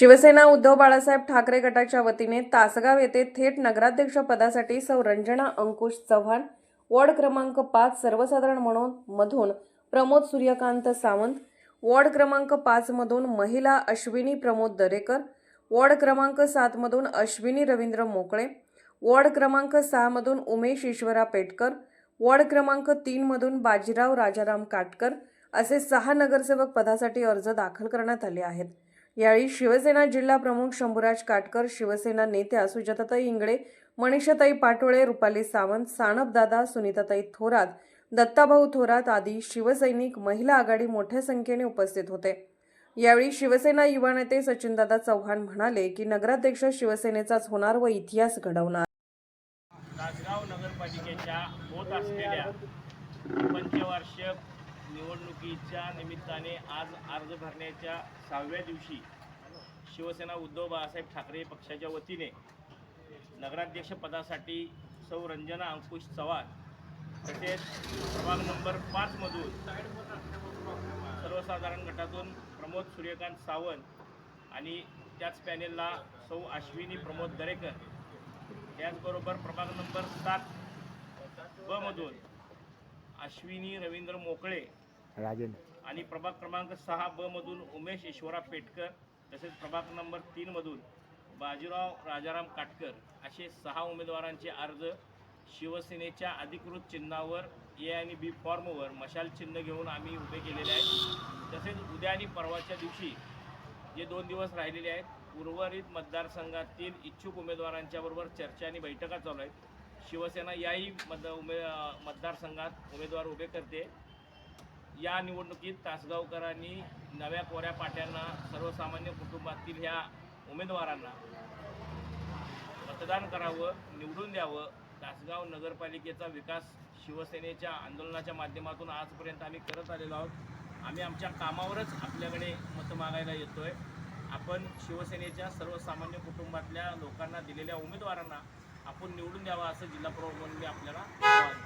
शिवसेना उद्धव बाळासाहेब ठाकरे गटाच्या वतीने तासगाव येथे थेट नगराध्यक्ष पदासाठी सौ रंजना अंकुश चव्हाण वॉर्ड क्रमांक पाच सर्वसाधारण म्हणून मधून प्रमोद सूर्यकांत सावंत वॉर्ड क्रमांक पाचमधून महिला अश्विनी प्रमोद दरेकर वॉर्ड क्रमांक सात मधून अश्विनी रवींद्र मोकळे वॉर्ड क्रमांक सहामधून उमेश ईश्वरा पेटकर वॉर्ड क्रमांक तीनमधून बाजीराव राजाराम काटकर असे सहा नगरसेवक पदासाठी अर्ज दाखल करण्यात आले आहेत. यावेळी शिवसेना जिल्हा प्रमुख शंभूराज काटकर शिवसेना नेत्या सुजाताताई इंगळे मनीषाताई पाटोळे रुपाली सावंत सानपदादा सुनीताताई थोरात दत्ताभाऊ थोरात आदी शिवसैनिक महिला आघाडी मोठ्या संख्येने उपस्थित होते. यावेळी शिवसेना युवा नेते सचिनदादा चव्हाण म्हणाले की नगराध्यक्ष शिवसेनेचाच होणार व इतिहास घडवणार. तासगाव नगरपालिकेच्या होत असलेल्या पंचवार्षिक निवडणुकीच्या निमित्ताने आज अर्ज भरण्याच्या सहाव्या दिवशी शिवसेना उद्धव बाळासाहेब ठाकरे पक्षाच्या वतीने नगराध्यक्षपदासाठी सौ रंजना अंकुश चव्हाण तसेच प्रभाग नंबर पाचमधून सर्वसाधारण गटातून प्रमोद सूर्यकांत सावंत आणि त्याच पॅनेलला सौ अश्विनी प्रमोद दरेकर. त्याचबरोबर प्रभाग नंबर सात ब मधून अश्विनी रवींद्र मोकळे राजेंद्र. आणि प्रभाग क्रमांक सहा ब मधून उमेश ईश्वरा पेटकर तसेच प्रभाग नंबर तीन मधून बाजीराव राजाराम काटकर असे सहा उमेदवारांचे अर्ज शिवसेनेच्या अधिकृत चिन्हावर ए आणि बी फॉर्मवर मशाल चिन्ह घेऊन आम्ही उभे केलेले आहेत. तसेच उद्या आणि परवाच्या दिवशी जे दोन दिवस राहिलेले आहेत उर्वरित मतदारसंघातील इच्छुक उमेदवारांच्या बरोबर चर्चा आणि बैठका चालू आहेत. शिवसेना याही मत उमे मतदारसंघात उमेदवार उभे करते. या निवडणुकीत तासगावकरांनी नव्या कोऱ्या पाट्यांना सर्वसामान्य कुटुंबातील ह्या उमेदवारांना मतदान करावं निवडून द्यावं. तासगाव नगरपालिकेचा विकास शिवसेनेच्या आंदोलनाच्या माध्यमातून आजपर्यंत आम्ही करत आलेलो आहोत. आम्ही आमच्या कामावरच आपल्याकडे मतं मागायला येतो आहे आपण शिवसेनेच्या सर्वसामान्य कुटुंबातल्या लोकांना दिलेल्या उमेदवारांना आपण निवडून द्यावा असं जिल्हा प्रमुखांनी आपल्याला आवाहन